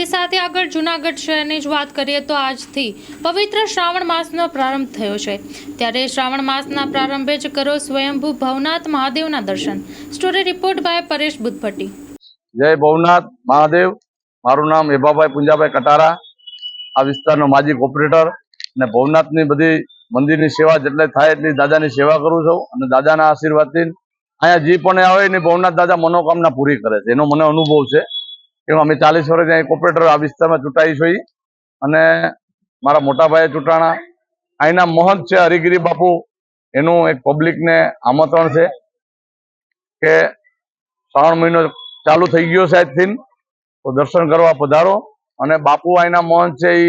તે સાથે આગળ જૂનાગઢ શહેરની જ વાત કરીએ તો આજથી પવિત્ર શ્રાવણ માસનો પ્રારંભ થયો છે. ત્યારે શ્રાવણ માસના પ્રારંભે જ કરો સ્વયંભૂ ભવનાથ મહાદેવના દર્શન. Story report by Paresh Buddhbhatti. જય ભવનાથ મહાદેવ. મારું નામ એભાભાઈ પુંજાભાઈ કટારા. આ વિસ્તારનો માજી કોર્પોરેટર અને ભવનાથની બધી મંદિરની સેવા જેટલે થાય એટલી દાદાની સેવા કરું છું અને દાદાના આશીર્વાદથી અહીંયા જે પણ આવે એની ભવનાથ દાદા મનોકામના પૂરી કરે છે. એનો મને અનુભવ છે. કે અમે ચાલીસ વર્ષ અહીં કોર્પોરેટર આ વિસ્તારમાં ચૂંટાઈ છીએ અને મારા મોટા ભાઈએ ચૂંટાણા. અહીંના મહંત છે હરિગીરી બાપુ. એનું એક પબ્લિકને આમંત્રણ છે કે શ્રાવણ મહિનો ચાલુ થઈ ગયો છે આજથી તો દર્શન કરવા પધારો. અને બાપુ અહીંના મહંત છે એ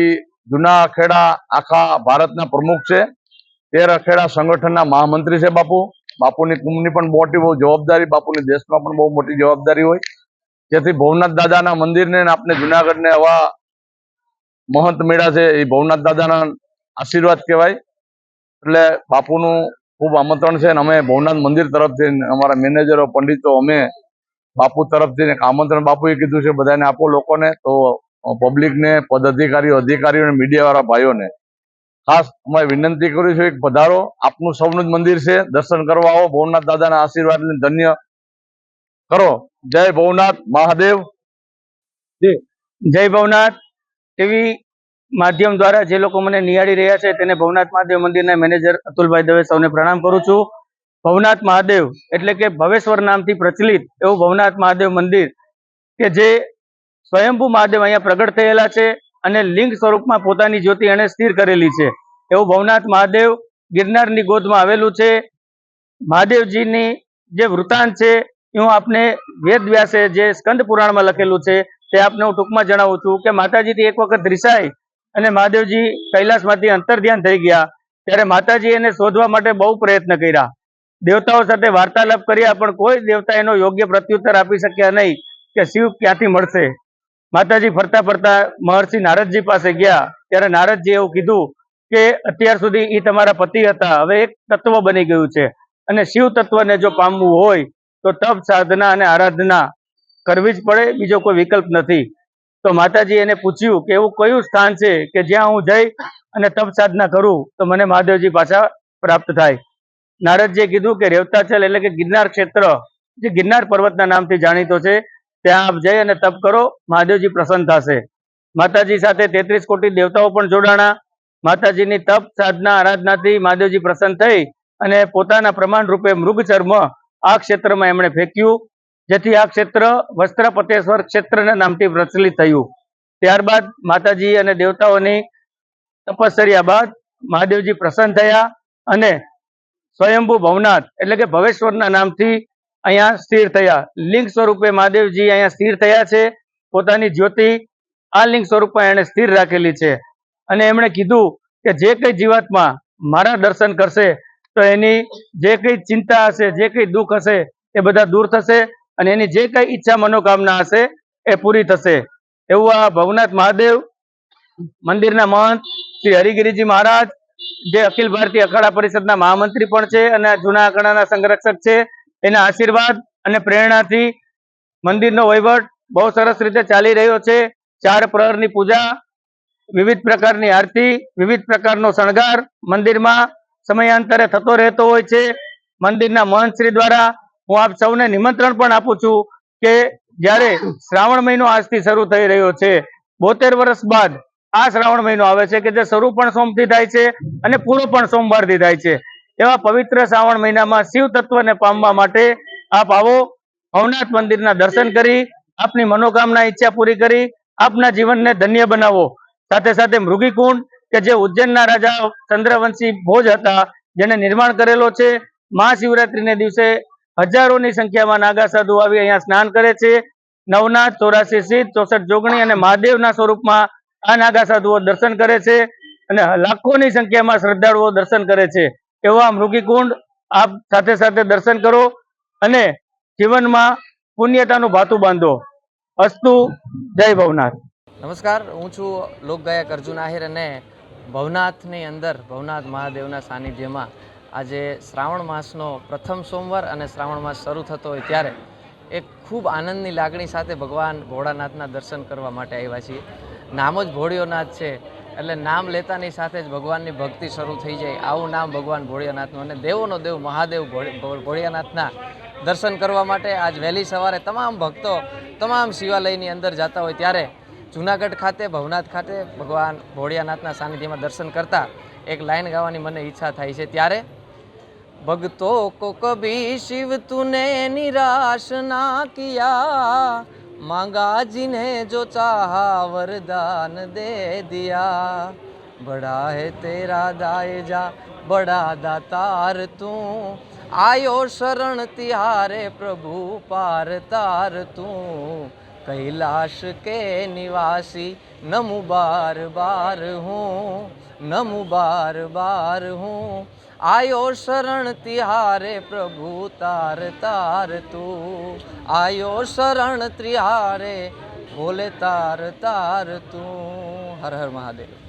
જૂના અખેડા આખા ભારતના પ્રમુખ છે. તેર અખેડા સંગઠનના મહામંત્રી છે બાપુ. બાપુની કુંભની પણ મોટી બહુ જવાબદારી, બાપુની દેશમાં પણ બહુ મોટી જવાબદારી હોય. જેથી ભવનાથ દાદાના મંદિરને આપણે જુનાગઢને આવા મહંત મેળા છે એ ભવનાથ દાદાના આશીર્વાદ કહેવાય. એટલે બાપુનું ખૂબ આમંત્રણ છે અને અમે ભવનાથ મંદિર તરફથી અમારા મેનેજરો, પંડિતો, અમે બાપુ તરફથી આમંત્રણ બાપુએ કીધું છે, બધાને આપો લોકોને. તો પબ્લિકને પદ અધિકારીઓ અધિકારીઓ અને મીડિયાવાળા ભાઈઓને ખાસ અમે વિનંતી કરું છું, એક પધારો. આપનું સૌનું જ મંદિર છે. દર્શન કરવા આવો. ભવનાથ દાદાના આશીર્વાદ ધન્ય કરો. જય ભવનાથ મહાદેવ. જય ભવનાથ એવી માધ્યમ દ્વારા જે લોકો મને નિહાળી રહ્યા છે તેને ભવનાથ મહાદેવ મંદિરના મેનેજર અતુલભાઈ દવે સૌને પ્રણામ કરું છું. ભવનાથ મહાદેવ એટલે કે ભવેશ્વર નામથી પ્રચલિત એવું ભવનાથ મહાદેવ મંદિર કે જે સ્વયંભૂ મહાદેવ અહીંયા પ્રગટ થયેલા છે અને લિંગ સ્વરૂપમાં પોતાની જ્યોતિ એણે સ્થિર કરેલી છે. એવું ભવનાથ મહાદેવ ગિરનારની ગોદમાં આવેલું છે. મહાદેવજીની જે વૃતાંત છે હું આપને વેદ વ્યાસે જે સ્કંદ પુરાણમાં લખેલું છે, તે આપને હું ટૂંકમાં જણાવું છું કે માતાજીથી એક વખત રિસાઈ અને મહાદેવજી કૈલાસમાંથી અંતર ધ્યાન થઈ ગયા, ત્યારે માતાજી એને શોધવા માટે બહુ પ્રયત્ન કર્યા. દેવતાઓ સાથે વાર્તાલાપ કર્યા, પણ કોઈ દેવતા એનો યોગ્ય પ્રત્યુત્તર આપી શક્યા નહીં કે શિવ ક્યાંથી મળશે. માતાજી ફરતા ફરતા મહર્ષિ નારદજી પાસે ગયા, ત્યારે નારદજી એવું કીધું કે અત્યાર સુધી એ તમારા પતિ હતા, હવે એક તત્વ બની ગયું છે. અને શિવ તત્વને જો પામવું હોય તો તપ, સાધના અને આરાધના કરવી જ પડે, બીજો કોઈ વિકલ્પ નથી. તો માતાજી એને પૂછ્યું કે એવું કયું સ્થાન છે કે જ્યાં હું જઈ અને તપ, સાધના કરું? તો મને મહાદેવજી પાછા પ્રાપ્ત થાય. નારદજીએ કીધું કે રેવતાચલ એટલે કે ગિરનાર ક્ષેત્ર, જે ગિરનાર પર્વતના નામથી જાણીતો છે, ત્યાં આપ જઈ અને તપ કરો, મહાદેવજી પ્રસન્ન થશે. માતાજી સાથે તેત્રીસ કોટી દેવતાઓ પણ જોડાણા. માતાજીની તપ, સાધના, આરાધનાથી મહાદેવજી પ્રસન્ન થઈ અને પોતાના પ્રમાણ રૂપે મૃગ ચર્મ આ ક્ષેત્રમાં એમણે ફેંક્યું. જેથી આ ક્ષેત્ર વસ્ત્રપતેશ્વર ક્ષેત્રના નામથી પ્રચલિત થયું. ત્યારબાદ માતાજી અને દેવતાઓની તપશ્ચર્યા બાદ મહાદેવજી પ્રસન્ન થયા અને સ્વયંભૂ ભવનાથ એટલે કે ભવેશ્વરના નામથી અહીંયા સ્થિર થયા. લિંગ સ્વરૂપે મહાદેવજી અહીંયા સ્થિર થયા છે. પોતાની જ્યોતિ આ લિંગ સ્વરૂપમાં એણે સ્થિર રાખેલી છે. અને એમણે કીધું કે જે કઈ જીવાતમાં મારા દર્શન કરશે તો એની જે કઈ ચિંતા હશે, જે કઈ દુઃખ હશે, એ બધા દૂર થશે અને એની જે કઈ ઈચ્છા મનોકામના હશે, એ પૂરી થશે. એવું આ ભવનાથ મહાદેવ મંદિરના મહંત શ્રી હરિગીરીજી મહારાજ, જે અખિલ ભારતીય અખાડા પરિષદના મહામંત્રી પણ છે અને જૂના અખાડાના સંરક્ષક છે, એના આશીર્વાદ અને પ્રેરણાથી મંદિરનો વહીવટ બહુ સરસ રીતે ચાલી રહ્યો છે. ચાર પ્રહરની પૂજા, વિવિધ પ્રકારની આરતી, વિવિધ પ્રકારનો શણગાર મંદિરમાં સમયાંતરે થતો રહેતો હોય છે. મંદિરના મહંતશ્રી દ્વારા હું આપ સૌને નિમંત્રણ પણ આપું છું કે જ્યારે શ્રાવણ મહિનો આજથી શરૂ થઈ રહ્યો છે, બોતેર વર્ષ બાદ આ શ્રાવણ મહિનો આવે છે કે જે શરૂ પણ સોમથી થાય છે અને પૂરો પણ સોમવારથી થાય છે. એવા પવિત્ર શ્રાવણ મહિનામાં શિવ તત્વને પામવા માટે આપ આવો, ભવનાથ મંદિરના દર્શન કરી, આપની મનોકામના ઈચ્છા પૂરી કરી, આપના જીવનને ધન્ય બનાવો. સાથે સાથે મૃગીકુંડ કે જે ઉજ્જૈનના રાજા ચંદ્રવંશી ભોજ હતા જેને નિર્માણ કરેલો છે. મહાશિવરાત્રીને દિવસે હજારોની સંખ્યામાં નાગા સાધુ આવી અહીંયા સ્નાન કરે છે. નવનાથ, ચોરાસી સિદ્ધ ચોસઠ જોગણી અને મહાદેવના સ્વરૂપમાં આ નાગા સાધુઓ દર્શન કરે છે અને લાખોની સંખ્યામાં શ્રદ્ધાળુઓ દર્શન કરે છે. એવા મૃગીકુંડ આપ સાથે સાથે દર્શન કરો અને જીવનમાં પુણ્યતાનું ભાતું બાંધો. અસ્તુ, જય ભવનાથ. નમસ્કાર, હું છું લોકગાયક અર્જુન આહિર અને ભવનાથની અંદર, ભવનાથ મહાદેવના સાનિધ્યમાં આજે શ્રાવણ માસનો પ્રથમ સોમવાર અને શ્રાવણ માસ શરૂ થતો હોય ત્યારે એક ખૂબ આનંદની લાગણી સાથે ભગવાન ભોળાનાથના દર્શન કરવા માટે આવ્યા છીએ. નામ જ ભોળિયોનાથ છે, એટલે નામ લેતાની સાથે જ ભગવાનની ભક્તિ શરૂ થઈ જાય. આવું નામ ભગવાન ભોળિયાનાથનું અને દેવોનો દેવ મહાદેવ ભોળિયાનાથના દર્શન કરવા માટે આજ વહેલી સવારે તમામ ભક્તો તમામ શિવાલયની અંદર જતા હોય ત્યારે જૂનાગઢ ખાતે, ભવનાથ ખાતે ભગવાન ભોળિયાનાથના સાનિધ્યમાં દર્શન કરતા એક લાઈન ગાવાની મને ઈચ્છા થાય છે. ત્યારે ભગતો કો કભી શિવ તુને નિરાશ ના કિયા, માંગાજીને જો ચાહા વરદાન દે દિયા. બડા હે તેરા દાયજા બડા દાતાર તું. આયો શરણ તિહારે પ્રભુ પાર તાર તું. કૈલાશ કે નિવાસી? નમુ બાર બાર હું, નમુ બાર બાર હું. આયો શરણ તિહારે પ્રભુ તાર તાર તું. આયો શરણ તિહારે ભોલે તાર તાર તું. હર હર મહાદેવ.